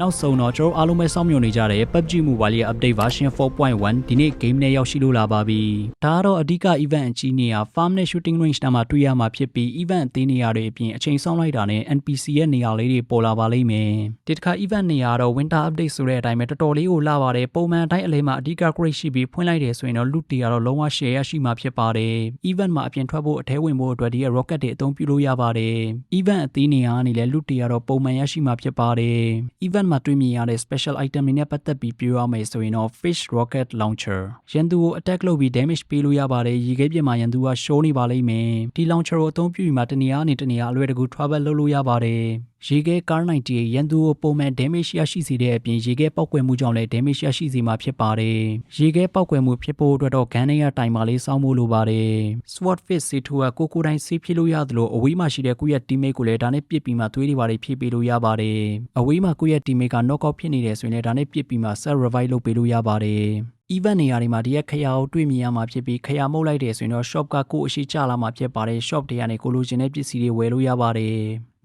နောက်ဆုံးတော့ကျွန်တော်အားလုံးပဲစောင့်မျှော်နေကြတဲ့ PUBG Mobile ရဲ့ update version 4.1ဒီနေ့ game နဲ့ရောက်ရှိလို့လာပါပြီ။ဒါကတော့အဓိက event အကြီးနေရာ farm နဲ့ shooting range နာမှာတွေ့ရမှာဖြစ်ပြီး event အသေးနေရာတွေအပြင်အချိန်ဆောင်လိုက်တာနဲ့ NPC ရဲ့နေရာလေးတွေပေါ်လာပါလိမ့်မယ်။ဒီတစ်ခါ event နေရာတော့ winter update ဆိုတဲ့အတိုင်းပဲတော်တော်လေးကိုလာပါတယ်။ပုံမှန်အတိုင်းအလဲမှာအဓိက grade ရှိပြီးဖွင့်လိုက်တယ်ဆိုရင်တော့ loot တွေကတော့လုံးဝ share ရရှိမှာဖြစ်ပါတယ်။ event မှာအပြင်ထွက်ဖို့အထဲဝင်ဖို့အတွက်ဒီရဲ့ rocket တွေအသုံးပြုလို့ရပါတယ်။ event အသေးနေရာကနေလည်း loot တွေကတော့ပုံမှန်ရရှိမှာဖြစ်ပါတယ်။ event မှာတွေ့မြင်ရတဲ့ special item တွေနဲ့ပတ်သက်ပြီးပြောရမယ်ဆိုရင်တော့ fish rocket launcher ရန်သူကို attack လုပ်ပြီး damage ပေးလို့ရပါတယ်ရေခဲပြင်မှာရန်သူက show နေပါလိမ့်မယ်ဒီ launcher ကိုအသုံးပြုပြီးမှတနေရာကနေတနေရာအလွယ်တကူ travel လုပ်လို့ရပါတယ် ရေခဲကား98ရန်သူကိုပုံမှန် damage ရရှိစေတဲ့အပြင်ရေခဲပောက်ကွယ်မှုကြောင့်လည်း damage ရရှိစေမှာဖြစ်ပါတယ်ရေခဲပောက်ကွယ်မှုဖြစ်ဖို့အတွက်တော့ gun နဲ့ရတိုင်ပါလေးစောင်းဖို့လိုပါတယ် swordfish စီထိုကကိုကိုတိုင်းဆေးဖြစ်လို့ရသလိုအဝေးမှာရှိတဲ့ကိုယ့်ရဲ့ teammate ကိုလည်းဒါနဲ့ပစ်ပြီးမှသွေးတွေပါတွေဖြည့်ပေးလို့ရပါတယ်အဝေးမှာကိုယ့်ရဲ့ teammate က knock out ဖြစ်နေတယ်ဆိုရင်လည်းဒါနဲ့ပစ်ပြီးမှ self revive လုပ်ပေးလို့ရပါတယ် event နေရာတွေမှာဒီရက်ခရာကိုတွေ့မြင်ရမှာဖြစ်ပြီးခရာမှုတ်လိုက်တယ်ဆိုရင်တော့ shop ကကိုယ့်အရှိချလာမှာဖြစ်ပါတယ် shop တွေကနေကိုလိုချင်တဲ့ပစ္စည်းတွေဝယ်လို့ရပါတယ်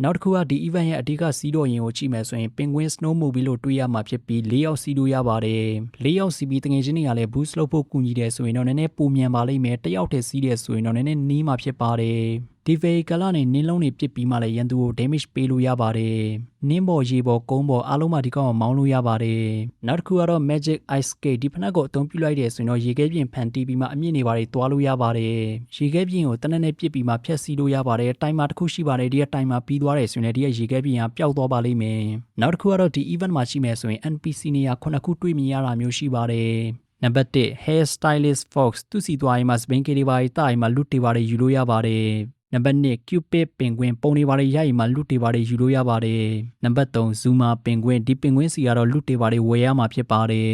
နောက်တစ်ခုကဒီ event ရဲ့အဓိကစီးတော့ရင်ကိုကြည့်မယ်ဆိုရင် penguin snowmobile လို့တွေ့ရမှာဖြစ်ပြီး၄ယောက်စီးလို့ရပါတယ်၄ယောက်စီးပြီးတငယ်ချင်းတွေကလည်း boost လုပ်ဖို့ကူညီတယ်ဆိုရင်တော့နည်းနည်းပုံမြန်ပါလိမ့်မယ်တစ်ယောက်တည်းစီးတယ်ဆိုရင်တော့နည်းနည်းနီးမှာဖြစ်ပါတယ် ဒီ vehicle ကနေနင်းလုံးတွေပစ်ပြီးမှလည်းရန်သူကို damage ပေးလို့ရပါတယ်။နင်းပေါ်ရေပေါ်ကုန်းပေါ်အားလုံးမှာဒီကောင်ကိုမောင်းလို့ရပါတယ်။နောက်တစ်ခုကတော့ magic ice skate ဒီဖက်နှက်ကိုအသုံးပြုလိုက်တယ်ဆိုရင်တော့ရေခဲပြင်ဖန်တီးပြီးမှအမြင့်နေပါတယ်တွားလို့ရပါတယ်။ရေခဲပြင်ကိုတနက်နဲ့ပစ်ပြီးမှဖျက်ဆီးလို့ရပါတယ်။တိုင်မာတစ်ခုရှိပါတယ်ဒီကတိုင်မာပြီးသွားတယ်ဆိုရင်လည်းဒီကရေခဲပြင်ကပျောက်သွားပါလိမ့်မယ်။နောက်တစ်ခုကတော့ဒီ event မှာရှိမယ်ဆိုရင် NPC နေရာခုနှစ်ခုတွေ့မြင်ရတာမျိုးရှိပါတယ်။နံပါတ်1 hair stylist fox သူစီသွားရင်မှာစပင်းကေတွေပါးတာရင်မှာလူတွေပါတယ်ယူလို့ရပါတယ် နံပါတ်2 cupid ပင်ကွင်ပုံတွေပါတယ်ရိုက်ရင်မှလူတွေပါတယ်ယူလို့ရပါတယ်နံပါတ်3 zuma ပင်ကွင်ဒီပင်ကွင်စီကတော့လူတွေပါတယ်ဝယ်ရမှာဖြစ်ပါတယ်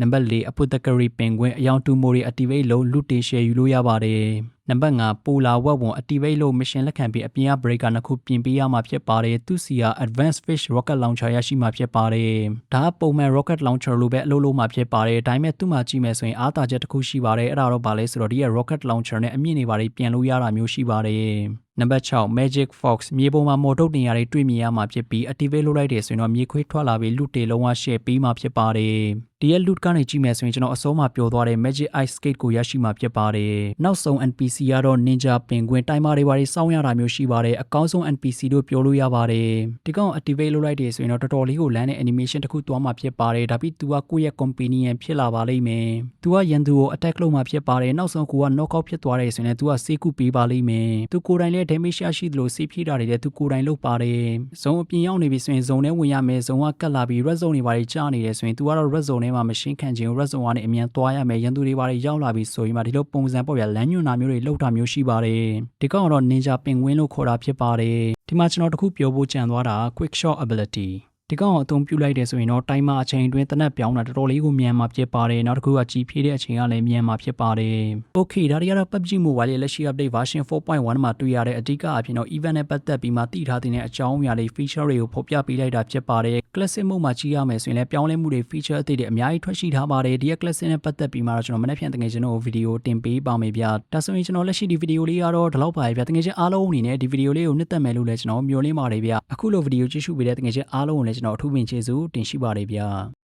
နံပါတ်4 apothecary ပင်ကွင်အယောင်တူမိုတွေ activate လုပ်လူတွေ share ယူလို့ရပါတယ် နံပါတ်5ပိုလာဝက်ဝန် activate လုပ် mission လက်ခံပြီးအပြင်က breaker နှစ်ခုပြင်ပေးရမှာဖြစ်ပါတယ်သူစီက advanced fish rocket launcher ရရှိမှာဖြစ်ပါတယ်ဒါကပုံမှန် rocket launcher လိုပဲအလုပ်လုပ်မှာဖြစ်ပါတယ်ဒါပေမဲ့သူ့မှာကြည့်မယ်ဆိုရင်အားသာချက်တစ်ခုရှိပါတယ်အဲ့ဒါတော့ဗာလဲဆိုတော့ဒီရဲ့ rocket launcher နဲ့အမြင့်နေပါတယ်ပြန်လို့ရတာမျိုးရှိပါတယ်နံပါတ်6 Magic Fox မြေပုံမှာမော်ထုတ်နေရာတွေတွေ့မြင်ရမှာဖြစ်ပြီး activate လုပ်လိုက်တယ်ဆိုရင်တော့မြေခွေးထွက်လာပြီးလူတေလုံးဝ share ပေးမှာဖြစ်ပါတယ်ဒီရဲ့ loot ကနေကြည့်မယ်ဆိုရင်ကျွန်တော်အစိုးမှာပျော်သွားတဲ့ Magic Ice Skate ကိုရရှိမှာဖြစ်ပါတယ်နောက်ဆုံး NPC ကတော့ Ninja Penguin တိုင်မာတွေဘာတွေစောင်းရတာမျိုးရှိပါတယ်အကောင်းဆုံး NPC တို့ပြောလို့ရပါတယ်ဒီကောင် activate လုပ်လိုက်တယ်ဆိုရင်တော့တော်တော်လေးကိုလမ်းတဲ့ animation တစ်ခုသွားမှာဖြစ်ပါတယ်ဒါပြီး तू ကကိုယ့်ရဲ့ companion ဖြစ်လာပါလိမ့်မယ် तू ကရန်သူကို attack လုပ်မှာဖြစ်ပါတယ်နောက်ဆုံးကိုက knock out ဖြစ်သွားတယ်ဆိုရင် तू ကစေးကူပေးပါလိမ့်မယ် तू ကိုယ်တိုင်လည်း ်း damage ရရှိသလိုစေးဖြည့်တာတွေလည်း तू ကိုယ်တိုင်လုပ်ပါတယ်ဇုံအပြင်ရောက်နေပြီဆိုရင်ဇုံထဲဝင်ရမယ်ဇုံကကတ်လာပြီး red zone တွေဘာတွေကြာနေတယ်ဆိုရင် तू ကတော့ red zone ထဲမှာမရှင်းခံခြင်း red zone ကနေအမြန်သွားရမယ်ရန်သူတွေဘာတွေရောက်လာပြီဆိုရင်မှဒီလိုပုံစံပေါ့ဗျာလမ်းညွှန်တာမျိုးတွေလုပ်တာမျိုးရှိပါတယ်ဒီကောင်ကတော့ ninja penguin လို့ခေါ်တာဖြစ်ပါတယ်ဒီမှာကျွန်တော်တခုပြောဖို့ကြံသွားတာ quick shot ability ဒီကောင်ကိုအသုံးပြုလိုက်တယ်ဆိုရင်တော့တိုင်းမှာအချိန်အတွင်းတနက်ပြောင်းတာတော်တော်လေးကိုမြန်မှာဖြစ်ပါတယ်နောက်တစ်ခုကကြီးဖြည့်တဲ့အချိန်ကလည်းမြန်မှာဖြစ်ပါတယ် Okay ဒါတွေကတော့ PUBG Mobile ရဲ့လက်ရှိ update version 4.1မှာတွေ့ရတဲ့အဓိကအဖြစ်တော့ event နဲ့ပတ်သက်ပြီးမှတည်ထားတဲ့အကြောင်းအရာလေး feature တွေကိုဖော်ပြပေးလိုက်တာဖြစ်ပါတယ် classic mode မှာကြီးရမယ်ဆိုရင်လည်းပြောင်းလဲမှုတွေ feature အသစ်တွေအများကြီးထွက်ရှိထားပါတယ်ဒီက classic နဲ့ပတ်သက်ပြီးမှတော့ကျွန်တော်မနေ့ပြန်တကယ်ကျွန်တော်ဗီဒီယိုတင်ပေးပါမယ်ဗျဒါဆိုရင်ကျွန်တော်လက်ရှိဒီဗီဒီယိုလေးကတော့ဒီလောက်ပါပဲဗျတကယ်ချင်းအားလုံးအနေနဲ့ဒီဗီဒီယိုလေးကိုနှစ်သက်မယ်လို့လည်းကျွန်တော်မျှော်လင့်ပါတယ်ဗျအခုလိုဗီဒီယိုကြည့်ရှုပေးတဲ့တကယ်ချင်းအားလုံးကိုလည်းကျွန်တော်အထူးပင်ကျေးဇူးတင်ရှိပါတယ်ဗျ